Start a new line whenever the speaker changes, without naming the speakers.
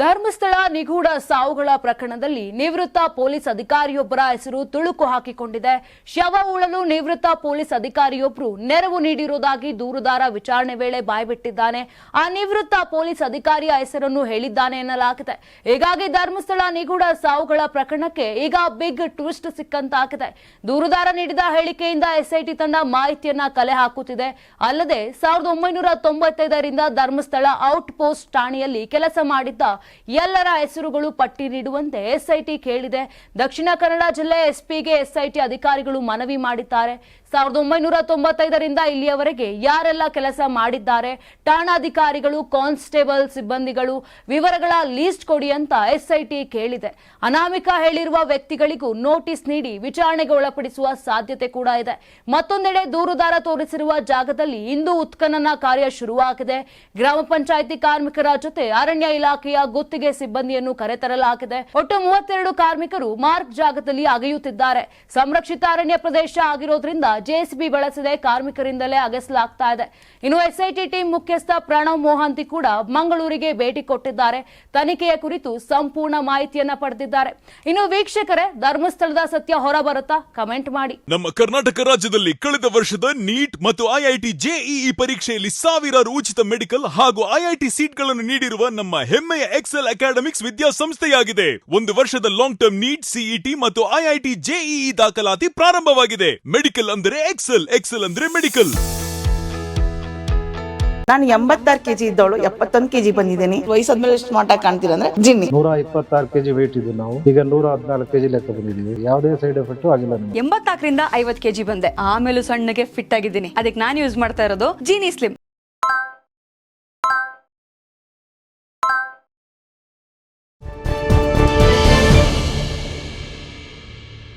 ಧರ್ಮಸ್ಥಳ ನಿಗೂಢ ಸಾವುಗಳ ಪ್ರಕರಣದಲ್ಲಿ ನಿವೃತ್ತ ಪೊಲೀಸ್ ಅಧಿಕಾರಿಯೊಬ್ಬರ ಹೆಸರು ತುಳುಕು ಹಾಕಿಕೊಂಡಿದೆ. ಶವ ಉಳಲು ನಿವೃತ್ತ ಪೊಲೀಸ್ ಅಧಿಕಾರಿಯೊಬ್ಬರು ನೆರವು ನೀಡಿರುವುದಾಗಿ ದೂರುದಾರ ವಿಚಾರಣೆ ವೇಳೆ ಬಾಯ್ಬಿಟ್ಟಿದ್ದಾನೆ. ಆ ನಿವೃತ್ತ ಪೊಲೀಸ್ ಅಧಿಕಾರಿಯ ಹೆಸರನ್ನು ಹೇಳಿದ್ದಾನೆ ಎನ್ನಲಾಗಿದೆ. ಹೀಗಾಗಿ ಧರ್ಮಸ್ಥಳ ನಿಗೂಢ ಸಾವುಗಳ ಪ್ರಕರಣಕ್ಕೆ ಈಗ ಬಿಗ್ ಟ್ವಿಸ್ಟ್ ಸಿಕ್ಕಂತಾಗಿದೆ. ದೂರುದಾರ ನೀಡಿದ ಹೇಳಿಕೆಯಿಂದ ಎಸ್ಐಟಿ ತಂಡ ಮಾಹಿತಿಯನ್ನ ಕಲೆ ಹಾಕುತ್ತಿದೆ. ಅಲ್ಲದೆ ಸಾವಿರದ ಒಂಬೈನೂರ ಧರ್ಮಸ್ಥಳ ಔಟ್ ಪೋಸ್ಟ್ ಠಾಣೆಯಲ್ಲಿ ಕೆಲಸ ಮಾಡಿದ್ದ ಎಲ್ಲರ ಹೆಸರುಗಳು ಪಟ್ಟಿ ನೀಡುವಂತೆ ಎಸ್ಐಟಿ ಕೇಳಿದೆ. ದಕ್ಷಿಣ ಕನ್ನಡ ಜಿಲ್ಲೆ ಎಸ್ಪಿಗೆ ಎಸ್ಐಟಿ ಅಧಿಕಾರಿಗಳು ಮನವಿ ಮಾಡಿದ್ದಾರೆ. ಸಾವಿರದ ಒಂಬೈನೂರ ತೊಂಬತ್ತೈದರಿಂದ ಇಲ್ಲಿಯವರೆಗೆ ಯಾರೆಲ್ಲ ಕೆಲಸ ಮಾಡಿದ್ದಾರೆ? ಠಾಣಾಧಿಕಾರಿಗಳು, ಕಾನ್ಸ್ಟೇಬಲ್ ಸಿಬ್ಬಂದಿಗಳು, ವಿವರಗಳ ಲೀಸ್ಟ್ ಕೊಡಿ ಅಂತ ಎಸ್ಐಟಿ ಕೇಳಿದೆ. ಅನಾಮಿಕ ಹೇಳಿರುವ ವ್ಯಕ್ತಿಗಳಿಗೂ ನೋಟಿಸ್ ನೀಡಿ ವಿಚಾರಣೆಗೆ ಒಳಪಡಿಸುವ ಸಾಧ್ಯತೆ ಕೂಡ ಇದೆ. ಮತ್ತೊಂದೆಡೆ ದೂರುದಾರ ತೋರಿಸಿರುವ ಜಾಗದಲ್ಲಿ ಇಂದು ಉತ್ಖನನ ಕಾರ್ಯ ಶುರುವಾಗಿದೆ. ಗ್ರಾಮ ಪಂಚಾಯಿತಿ ಕಾರ್ಮಿಕರ ಜೊತೆ ಅರಣ್ಯ ಇಲಾಖೆಯ ಗುತ್ತಿಗೆ ಸಿಬ್ಬಂದಿಯನ್ನು ಕರೆತರಲಾಗಿದೆ. ಒಟ್ಟು ಮೂವತ್ತೆರಡು ಕಾರ್ಮಿಕರು ಮಾರ್ಕ್ ಜಾಗದಲ್ಲಿ ಅಗೆಯುತ್ತಿದ್ದಾರೆ. ಸಂರಕ್ಷಿತ ಅರಣ್ಯ ಪ್ರದೇಶ ಆಗಿರೋದ್ರಿಂದ ಜೆಸಿಬಿ ಬಳಸದೆ ಕಾರ್ಮಿಕರಿಂದಲೇ ಅಗೆಸಲಾಗ್ತಾ ಇದೆ. ಇನ್ನು ಎಸ್ಐಟಿ ಟೀಮ್ ಮುಖ್ಯಸ್ಥ ಪ್ರಣವ್ ಮೋಹಂತಿ ಕೂಡ ಮಂಗಳೂರಿಗೆ ಭೇಟಿ ಕೊಟ್ಟಿದ್ದಾರೆ. ತನಿಖೆಯ ಕುರಿತು ಸಂಪೂರ್ಣ ಮಾಹಿತಿಯನ್ನ ಪಡೆದಿದ್ದಾರೆ. ಇನ್ನು ವೀಕ್ಷಕರೇ, ಧರ್ಮಸ್ಥಳದ ಸತ್ಯ ಹೊರಬರುತ್ತಾ? ಕಮೆಂಟ್ ಮಾಡಿ.
ನಮ್ಮ ಕರ್ನಾಟಕ ರಾಜ್ಯದಲ್ಲಿ ಕಳೆದ ವರ್ಷದ ನೀಟ್ ಮತ್ತು ಐಐಟಿ ಜೆಇಇ ಪರೀಕ್ಷೆಯಲ್ಲಿ ಸಾವಿರಾರು ಉಚಿತ ಮೆಡಿಕಲ್ ಹಾಗೂ ಐಐಟಿ ಸೀಟ್ಗಳನ್ನು ನೀಡಿರುವ ನಮ್ಮ ಹೆಮ್ಮೆಯ ಎಕ್ಸೆಲ್ ಅಕಾಡೆಮಿಕ್ಸ್ ವಿದ್ಯಾಸಂಸ್ಥೆಯಾಗಿದೆ ಒಂದು ವರ್ಷದ ಲಾಂಗ್ ಟರ್ಮ್ ನೀಟ್ ಸಿಇಟಿ ಮತ್ತು ಐಐಟಿ ಜೆಇಇ ದಾಖಲಾತಿ ಪ್ರಾರಂಭವಾಗಿದೆ. ಮೆಡಿಕಲ್ ಅಂದರೆ ಎಕ್ಸೆಲ್ ಎಕ್ಸೆಲ್ ಅಂದ್ರೆ ಮೆಡಿಕಲ್
ನಾನು ಎಂಬತ್ತಾರು ಕೆಜಿ ಇದ್ದವಳು ಎಪ್ಪತ್ತೊಂದು ಕೆಜಿ ಬಂದಿದ್ದೀನಿ. ವಯಸ್ಸಾದ್ಮೇಲೆ ಸ್ಮಾರ್ಟ್ ಆಗಿ ಕಾಣ್ತೀರ ಅಂದ್ರೆ ಜಿನ್ನಿ.
ನೂರ ಇಪ್ಪತ್ತಾರು ಕೆಜಿ ವೇಟ್ ಇದ್ದು ನಾವು. ಈಗ ನೂರ ಹದಿನಾಲ್ಕು ಕೆಜಿ ಲೆಕ್ಕ ಬಂದಿದ್ದೀವಿ. ಯಾವುದೇ ಸೈಡ್ ಎಫೆಕ್ಟ್ ಆಗಿಲ್ಲ ನಮಗೆ.
ಎಂಬತ್ನಾಲ್ಕರಿಂದ ಐವತ್ ಕೆಜಿ ಬಂದೆ. ಆಮೇಲೆ ಸಣ್ಣಗೆ ಫಿಟ್ ಆಗಿದ್ದೀನಿ. ಅದಕ್ಕೆ ನಾನು ಯೂಸ್ ಮಾಡ್ತಾ ಇರೋದು ಜೀನಿ ಸ್ಲಿಮ್